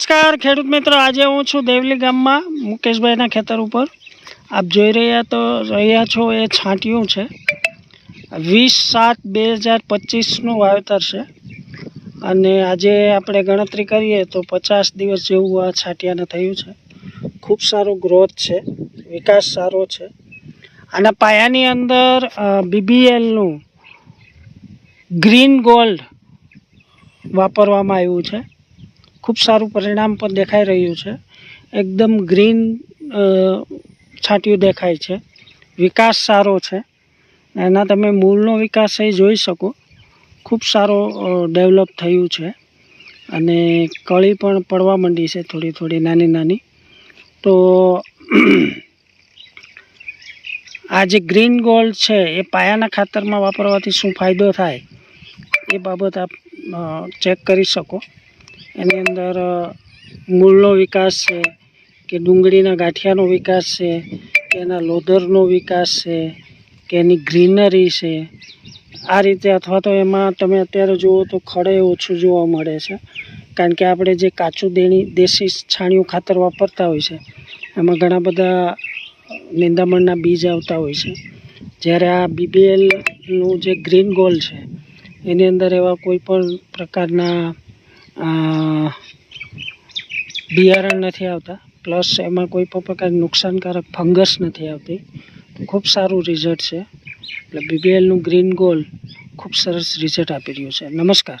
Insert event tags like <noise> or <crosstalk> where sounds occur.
નમસ્કાર, ખેડૂત મિત્રો. આજે હું છું દેવલી ગામમાં, મુકેશભાઈના ખેતર ઉપર. આપ જોઈ રહ્યા તો રહ્યા છો, એ છાંટિયું છે. વીસ સાત બે હજાર પચીસનું વાવેતર છે. અને આજે આપણે ગણતરી કરીએ તો પચાસ દિવસ જેવું આ છાંટિયાને થયું છે. ખૂબ સારો ગ્રોથ છે, વિકાસ સારો છે. આના પાયાની અંદર બીબીએલનું ગ્રીન ગોલ્ડ વાપરવામાં આવ્યું છે. ખૂબ સારું પરિણામ પણ દેખાઈ રહ્યું છે. એકદમ ગ્રીન છાંટ્યું દેખાય છે. વિકાસ સારો છે. એના તમે મૂળનો વિકાસ એ જોઈ શકો. ખૂબ સારો ડેવલપ થયું છે. અને કળી પણ પડવા માંડી છે થોડી થોડી નાની નાની. તો <clears throat> આ જે ગ્રીન ગોલ્ડ છે એ પાયાના ખાતરમાં વાપરવાથી શું ફાયદો થાય એ બાબત આપ ચેક કરી શકો. એની અંદર મૂળનો વિકાસ છે, કે ડુંગળીના ગાંઠિયાનો વિકાસ છે, કે એના લોધરનો વિકાસ છે, કે એની ગ્રીનરી છે. આ રીતે અથવા તો એમાં તમે અત્યારે જુઓ તો ખડે ઓછું જોવા મળે છે. કારણ કે આપણે જે કાચું દેણી, દેશી છાણિયું ખાતર વાપરતા હોય છે, એમાં ઘણા બધા નિંદામણના બીજ આવતા હોય છે. જ્યારે આ બીબીએલનું જે ગ્રીન ગોલ છે, એની અંદર એવા કોઈ પણ પ્રકારના બિયારણ નથી આવતા. પ્લસ એમાં કોઈ પણ પ્રકારની નુકસાનકારક ફંગસ નથી આવતી. ખૂબ સારું રિઝલ્ટ છે. એટલે બીબીએલનું ગ્રીન ગોલ્ડ ખૂબ સરસ રિઝલ્ટ આપી રહ્યું છે. નમસ્કાર.